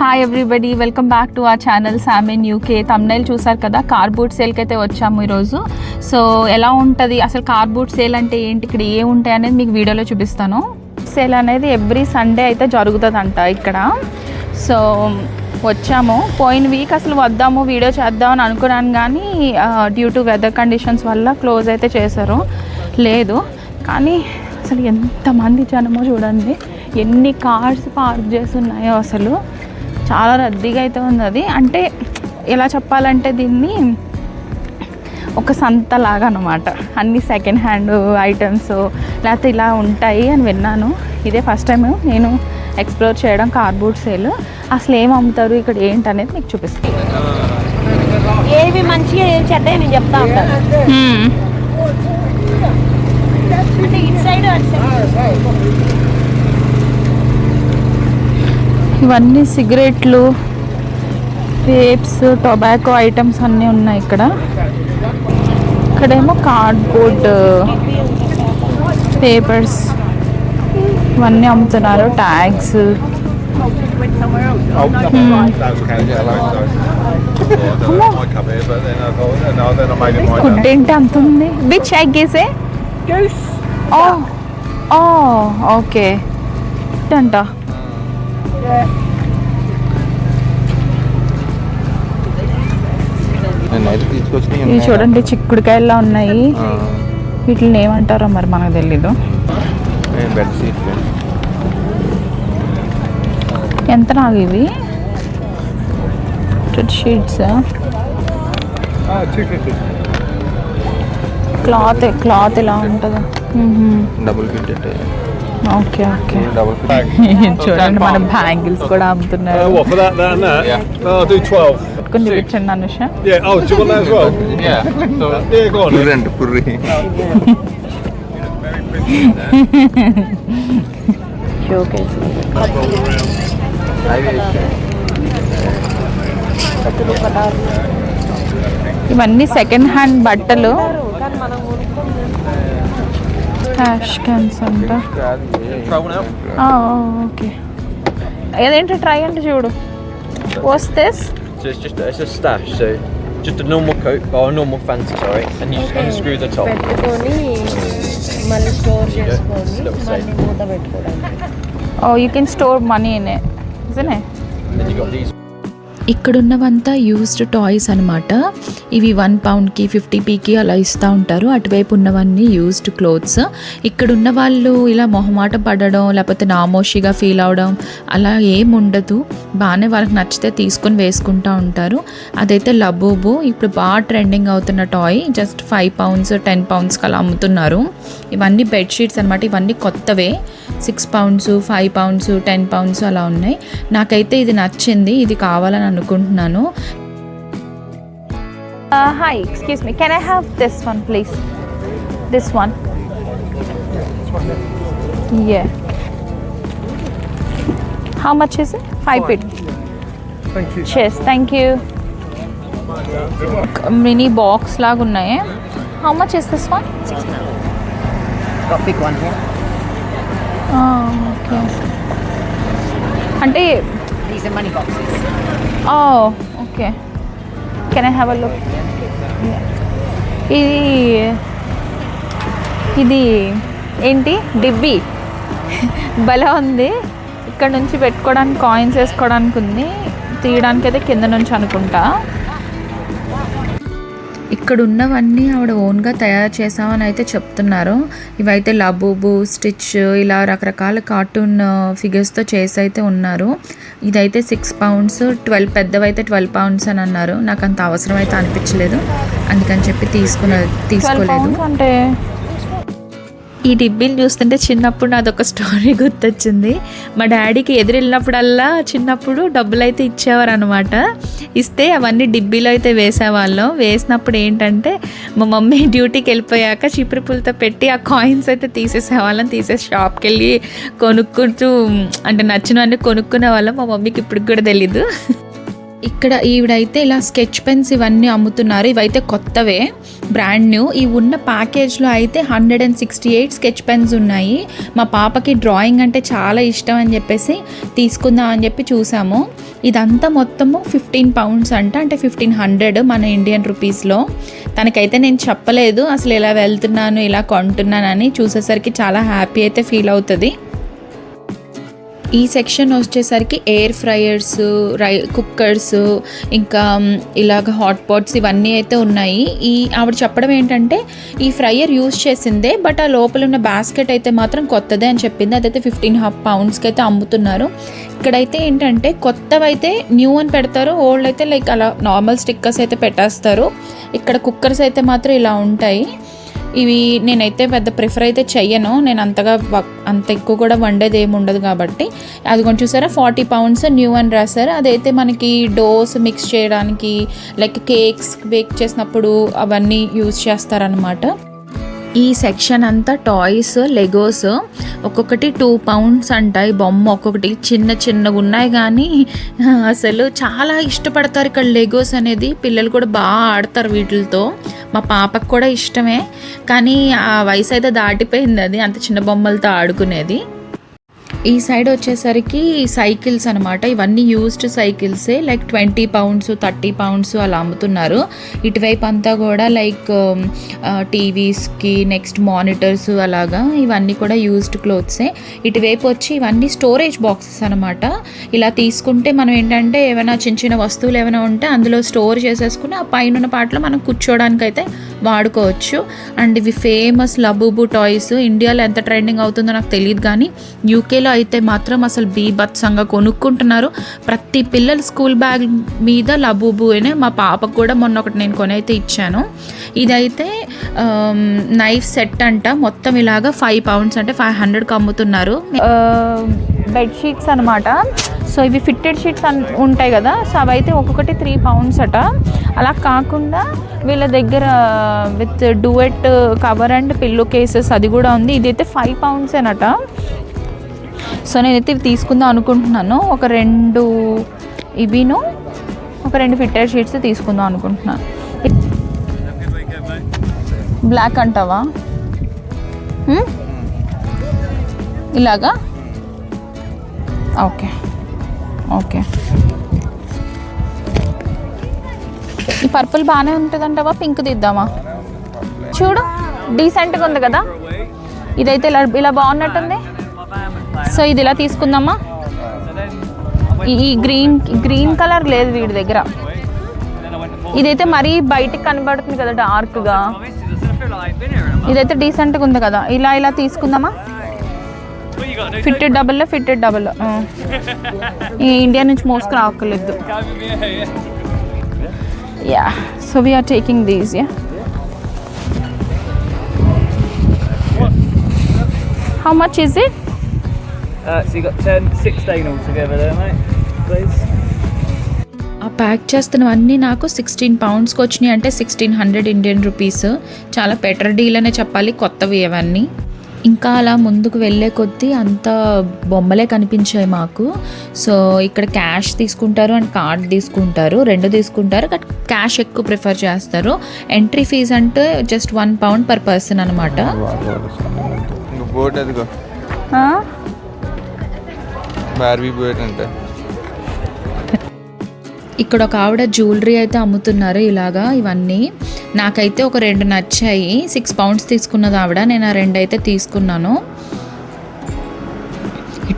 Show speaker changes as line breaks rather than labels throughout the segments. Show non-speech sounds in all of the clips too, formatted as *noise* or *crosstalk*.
Hi everybody welcome back to ah channel సామిన్ UK thumbnail చూసారు కదా? Car boot సేల్కి అయితే వచ్చాము ఈరోజు. సో ఎలా ఉంటుంది? అసలు కార్ బూట్ సేల్ అంటే ఏంటి? ఇక్కడ ఏ ఉంటాయి అనేది మీకు వీడియోలో చూపిస్తాను. సేల్ అనేది ఎవ్రీ సండే అయితే జరుగుతుందంట ఇక్కడ. సో వచ్చాము. పోయిన వీక్ అసలు వద్దాము వీడియో చేద్దాం అని అనుకున్నాను కానీ డ్యూ టు వెదర్ కండిషన్స్ వల్ల క్లోజ్ అయితే చేశారు. లేదు. కానీ అసలు ఎంతమంది జనమో చూడండి. ఎన్ని కార్స్ పార్క్ చేసి ఉన్నాయో అసలు. చాలా రద్దీగా అయితే ఉంది అది. అంటే ఎలా చెప్పాలంటే దీన్ని ఒక సంత లాగా అనమాట అన్ని సెకండ్ హ్యాండ్ ఐటమ్స్ లేకపోతే ఇలా ఉంటాయి అని విన్నాను. ఇదే ఫస్ట్ టైం నేను ఎక్స్ప్లోర్ చేయడం కార్బోర్డ్ సేల్ అసలు ఏం అమ్ముతారు ఇక్కడ ఏంటి అనేది మీకు చూపిస్తాను.
ఏవి మంచిగా ఏం చెడ్డ నేను చెప్తా ఉంటాను ఇటు సైడ్
ఇవన్నీ సిగరెట్లు వేప్స్ టొబాకో ఐటమ్స్ అన్నీ ఉన్నాయి ఇక్కడ. ఇక్కడేమో కార్డ్బోర్డ్ పేపర్స్ ఇవన్నీ అమ్ముతున్నారు ట్యాగ్స్.
My
ఫుడ్ ఏంటి అంత ఉంది? Which egg is a oh okay అంట ఇవి చూడండి చిక్కుడుకాయల్లా ఉన్నాయి. వీటిని ఏమంటారో మరి మనకు తెలీదు. ఎంత నాకు ఇవి? షీట్స్ క్లాత్ క్లాత్ ఇలా ఉంటుంది.
డబుల్ ఫిట్
ఓకే ఓకే *laughs* చూడండి మన బ్యాంగిల్స్ కూడా అమ్ముతున్నారు
what for that, that, and that?
Yeah.
I'll do 12.
పెట్టుకుని చూపించండి అనుష *laughs*
on.
పుర్రి
షోకేస్ ఇవన్నీ సెకండ్ హ్యాండ్ బట్టలు క్యాష్ క్యాన్స్ అంట ఓకే ఏదేంటి ట్రై అంటే చూడు వస్తే
So it's just it's a stash. So just a normal coat or a normal fancy, sorry, and you just unscrew the top.
పెట్టుకొని మళ్ళీ స్టోర్ చేసుకొని
Little safe.
మళ్ళీ మూత పెట్టుకోవడానికి
oh you can store money in ఇజనే
And then you got these
ఇక్కడున్నవంతా used toys అనమాట ఇవి one పౌండ్కి fifty పీకి అలా ఇస్తూ ఉంటారు. అటువైపు ఉన్నవన్నీ యూస్డ్ క్లోత్స్ ఇక్కడున్న వాళ్ళు ఇలా మొహమాట పడడం లేకపోతే నామోషిగా ఫీల్ అవడం అలా ఏం ఉండదు. బాగానే వాళ్ళకి నచ్చితే తీసుకొని వేసుకుంటూ ఉంటారు. అదైతే లబూబు ఇప్పుడు బాగా ట్రెండింగ్ అవుతున్న toy just five pounds ten పౌండ్స్కి అలా అమ్ముతున్నారు. ఇవన్నీ బెడ్షీట్స్ అనమాట ఇవన్నీ కొత్తవే. Six pounds five pounds ten pounds అలా ఉన్నాయి. నాకైతే ఇది నచ్చింది. ఇది కావాలని అనుకుంటున్నాను.
Hi excuse me can I have this one please this one yeah how much is five pitches thank you mini box లాగా ఉన్నాయి how much is this one
Got big one here.
Okay అంటే
These are money boxes.
Okay can I have a look ఇది ఇది ఏంటి డిబ్బి భలే ఉంది. ఇక్కడ నుంచి పెట్టుకోవడానికి కాయిన్స్ వేసుకోవడానికి ఉంది. తీయడానికి అయితే కింద నుంచి అనుకుంటా.
ఇక్కడ ఉన్నవన్నీ ఆవిడ ఓన్గా తయారు చేసామని అయితే చెప్తున్నారు. ఇవైతే లబూబు స్టిచ్ ఇలా రకరకాల కార్టూన్ ఫిగర్స్తో చేసి అయితే ఉన్నారు. ఇదైతే సిక్స్ పౌండ్స్ ట్వెల్వ్ పెద్దవైతే ట్వెల్వ్ పౌండ్స్ అని అన్నారు. నాకు అంత అవసరం అయితే అనిపించలేదు. అందుకని చెప్పి
ట్వెల్వ్
తీసుకోలేదు.
అంటే
ఈ డిబ్బీలు చూస్తుంటే చిన్నప్పుడు నాదొక స్టోరీ గుర్తొచ్చింది. మా డాడీకి ఎదురు వెళ్ళినప్పుడల్లా చిన్నప్పుడు డబ్బులు అయితే ఇచ్చేవారు అనమాట ఇస్తే అవన్నీ డిబ్బీలో అయితే వేసేవాళ్ళం. వేసినప్పుడు ఏంటంటే మా మమ్మీ డ్యూటీకి వెళ్ళిపోయాక చీపురు పుల్లతో పెట్టి ఆ కాయిన్స్ అయితే తీసేసేవాళ్ళం. తీసేసి షాప్కి వెళ్ళి కొనుక్కుంటూ అంటే నచ్చినవన్నీ కొనుక్కునే వాళ్ళం మా మమ్మీకి ఇప్పుడు కూడా తెలీదు. ఇక్కడ ఈవిడైతే ఇలా స్కెచ్ పెన్స్ ఇవన్నీ అమ్ముతున్నారు. ఇవైతే కొత్తవే బ్రాండ్ న్యూ ఈ ఉన్న ప్యాకేజ్లో అయితే hundred and sixty eight sketch pens ఉన్నాయి. మా పాపకి డ్రాయింగ్ అంటే చాలా ఇష్టం అని చెప్పేసి తీసుకుందాం అని చెప్పి చూసాము. ఇదంతా మొత్తము ఫిఫ్టీన్ పౌండ్స్ అంట అంటే ఫిఫ్టీన్ హండ్రెడ్ మన ఇండియన్ రూపీస్లో తనకైతే నేను చెప్పలేదు అసలు ఇలా వెళ్తున్నాను ఇలా కొంటున్నానని చూసేసరికి చాలా హ్యాపీ అయితే ఫీల్ అవుతుంది. ఈ సెక్షన్ వచ్చేసరికి ఎయిర్ ఫ్రైయర్స్ రై కుక్కర్స్ ఇంకా ఇలాగ హాట్ పాట్స్ ఇవన్నీ అయితే ఉన్నాయి. ఈ ఆవిడ చెప్పడం ఏంటంటే ఈ ఫ్రైయర్ యూజ్ చేసిందే బట్ ఆ లోపల ఉన్న బాస్కెట్ అయితే మాత్రం కొత్తదే అని చెప్పింది. అదైతే ఫిఫ్టీన్ హాఫ్ పౌండ్స్కి అయితే అమ్ముతున్నారు. ఇక్కడైతే ఏంటంటే కొత్తవైతే న్యూ అని పెడతారు ఓల్డ్ అయితే లైక్ అలా నార్మల్ స్టిక్కర్స్ అయితే పెట్టేస్తారు. ఇక్కడ కుక్కర్స్ అయితే మాత్రం ఇలా ఉంటాయి. ఇవి నేనైతే పెద్ద ప్రిఫర్ అయితే చెయ్యను. నేను అంతగా అంత ఎక్కువ కూడా వండేది ఏమి ఉండదు కాబట్టి. అది కొంచెం చూసారా ఫార్టీ పౌండ్స్ న్యూ అని రాశారు. అదైతే మనకి డోస్ మిక్స్ చేయడానికి లైక్ కేక్స్ బేక్ చేసినప్పుడు అవన్నీ యూజ్ చేస్తారనమాట ఈ సెక్షన్ అంతా టాయ్స్ లెగోస్ ఒక్కొక్కటి టూ పౌండ్స్ అంట. ఈ బొమ్మ ఒక్కొక్కటి చిన్న చిన్నగా ఉన్నాయి కానీ అసలు చాలా ఇష్టపడతారు ఇక్కడ లెగోస్ అనేది. పిల్లలు కూడా బాగా ఆడతారు వీటితో. మా పాపకు కూడా ఇష్టమే. కానీ ఆ వయసు అయితే దాటిపోయింది అది అంత చిన్న బొమ్మలతో ఆడుకునేది. ఈ సైడ్ వచ్చేసరికి సైకిల్స్ అనమాట ఇవన్నీ used సైకిల్సే like twenty pounds thirty pounds అలా అమ్ముతున్నారు. ఇటువైపు అంతా కూడా లైక్ టీవీస్కి నెక్స్ట్ మానిటర్స్ అలాగా ఇవన్నీ కూడా యూస్డ్ క్లోత్సే ఇటువైపు వచ్చి ఇవన్నీ స్టోరేజ్ బాక్సెస్ అనమాట ఇలా తీసుకుంటే మనం ఏంటంటే ఏమైనా చిన్న చిన్న వస్తువులు ఏమైనా ఉంటే అందులో స్టోర్ చేసేసుకుని ఆ పైన పాటలో మనం కూర్చోవడానికైతే వాడుకోవచ్చు. అండ్ ఇవి ఫేమస్ లబూబు టాయ్స్ ఇండియాలో ఎంత ట్రెండింగ్ అవుతుందో నాకు తెలియదు కానీ యూకేలో అయితే మాత్రం అసలు బీభత్సంగా కొనుక్కుంటున్నారు. ప్రతి పిల్లల స్కూల్ బ్యాగ్ మీద లబూబు అనే మా పాపకు కూడా మొన్న ఒకటి నేను కొనైతే ఇచ్చాను. ఇదైతే um, నైఫ్ సెట్ అంట. మొత్తం ఇలాగా ఫైవ్ పౌండ్స్ అంటే ఫైవ్ హండ్రెడ్కి అమ్ముతున్నారు uh,
బెడ్ షీట్స్ అనమాట సో ఇవి ఫిట్టెడ్ షీట్స్ అన్ ఉంటాయి కదా. సో అవైతే ఒక్కొక్కటి త్రీ పౌండ్స్ అట. అలా కాకుండా వీళ్ళ దగ్గర with duvet cover and pillow cases అది కూడా ఉంది. ఇదైతే ఫైవ్ పౌండ్స్ అనట సో నేనైతే ఇవి తీసుకుందాం అనుకుంటున్నాను. ఒక రెండు ఇవిను ఒక రెండు ఫిట్టెడ్ షీట్స్ తీసుకుందాం అనుకుంటున్నాను. బ్లాక్ అంటావా? Hmm? ఇలాగా? ఓకే. ఓకే. ఈ పర్పుల్ బాగానే ఉంటుందంటావా? పింక్ తీద్దామా? చూడు డీసెంట్గా ఉంది కదా? ఇదైతే ఇలా ఇలా బాగున్నట్టుంది. సో ఇది ఇలా తీసుకుందామా? ఈ- ఈ గ్రీన్ గ్రీన్ కలర్ లేదు వీడి దగ్గర. ఇదైతే మరీ బయటికి కనబడుతుంది కదా డార్క్గా. ఇదైతే డీసెంట్గా ఉంది కదా. ఇలా ఇలా తీసుకుందామా? ఫిట్టెడ్ డబుల్ ఫిట్టెడ్ డబుల్ ఈ ఇండియా నుంచి మోసుకు రావక్కర్లేదు yeah so we are taking these yeah how much is it
Uh, so you got 10, 16 altogether there, mate. Please.
ఆ ప్యాక్ చేస్తున్నవన్నీ నాకు సిక్స్టీన్ పౌండ్స్కి వచ్చినాయి అంటే సిక్స్టీన్ హండ్రెడ్ ఇండియన్ రూపీస్ చాలా బెటర్ డీల్ అనే చెప్పాలి కొత్తవి అవన్నీ ఇంకా అలా ముందుకు వెళ్ళే కొద్దీ అంత బొమ్మలే కనిపించాయి మాకు. సో ఇక్కడ క్యాష్ తీసుకుంటారు అండ్ కార్డ్ తీసుకుంటారు. రెండు తీసుకుంటారు. బట్ క్యాష్ ఎక్కువ ప్రిఫర్ చేస్తారు. ఎంట్రీ ఫీజ్ అంటే just one pound per person అనమాట
బోట్ అదిగో బార్బీ బోట్ అంటే.
ఇక్కడ ఒక ఆవిడ జ్యువెలరీ అయితే అమ్ముతున్నారు ఇలాగా ఇవన్నీ. నాకైతే ఒక రెండు నచ్చాయి. సిక్స్ పౌండ్స్ తీసుకున్నది ఆవిడ. నేను ఆ రెండు అయితే తీసుకున్నాను.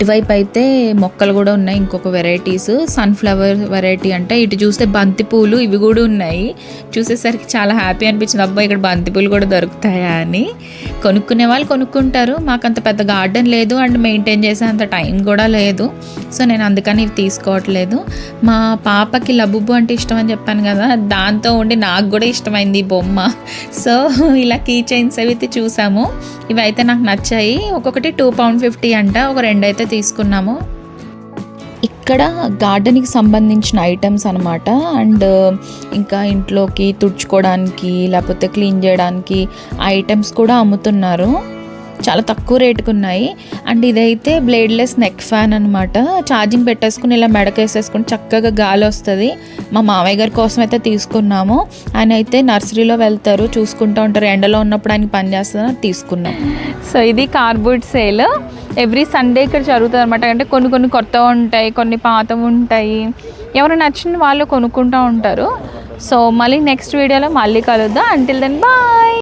ఇటువైపు అయితే మొక్కలు కూడా ఉన్నాయి ఇంకొక వెరైటీస్ సన్ఫ్లవర్ వెరైటీ అంటే ఇటు చూస్తే బంతి పూలు ఇవి కూడా ఉన్నాయి. చూసేసరికి చాలా హ్యాపీ అనిపించింది. అబ్బా ఇక్కడ బంతి పూలు కూడా దొరుకుతాయా అని. కొనుక్కునే వాళ్ళు కొనుక్కుంటారు. మాకు అంత పెద్ద గార్డెన్ లేదు అండ్ మెయింటైన్ చేసే అంత టైం కూడా లేదు. సో నేను అందుకని ఇవి తీసుకోవట్లేదు. మా పాపకి లబుబ్బు అంటే ఇష్టం అని చెప్పాను కదా దాంతో ఉండి నాకు కూడా ఇష్టమైంది ఈ బొమ్మ. సో ఇలా కీ చైన్స్ అవి అయితే చూసాము. ఇవి అయితే నాకు నచ్చాయి. ఒక్కొక్కటి టూ పౌండ్ ఫిఫ్టీ అంట ఒక రెండు అయితే తీసుకున్నాము. ఇక్కడ గార్డెన్కి సంబంధించిన ఐటమ్స్ అనమాట అండ్ ఇంకా ఇంట్లోకి తుడుచుకోవడానికి లేకపోతే క్లీన్ చేయడానికి ఐటమ్స్ కూడా అమ్ముతున్నారు. చాలా తక్కువ రేటుకు ఉన్నాయి అండ్ ఇదైతే బ్లేడ్లెస్ నెక్ ఫ్యాన్ అనమాట ఛార్జింగ్ పెట్టేసుకుని ఇలా మెడకేసేసుకుని చక్కగా గాలి వస్తుంది. మా మామయ్య గారి కోసం అయితే తీసుకున్నాము. ఆయన అయితే నర్సరీలో వెళ్తారు చూసుకుంటూ ఉంటారు. ఎండలో ఉన్నప్పుడు ఆయన పని చేస్తుందని తీసుకున్నాం.
సో ఇది కార్బోర్డ్ సేల్ ఎవ్రీ సండే ఇక్కడ జరుగుతుంది అనమాట అంటే కొన్ని కొన్ని కొత్తవి ఉంటాయి కొన్ని పాతవి ఉంటాయి. ఎవరు నచ్చిన వాళ్ళు కొనుక్కుంటూ ఉంటారు. సో మళ్ళీ నెక్స్ట్ వీడియోలో మళ్ళీ కలుద్దాం. Until then bye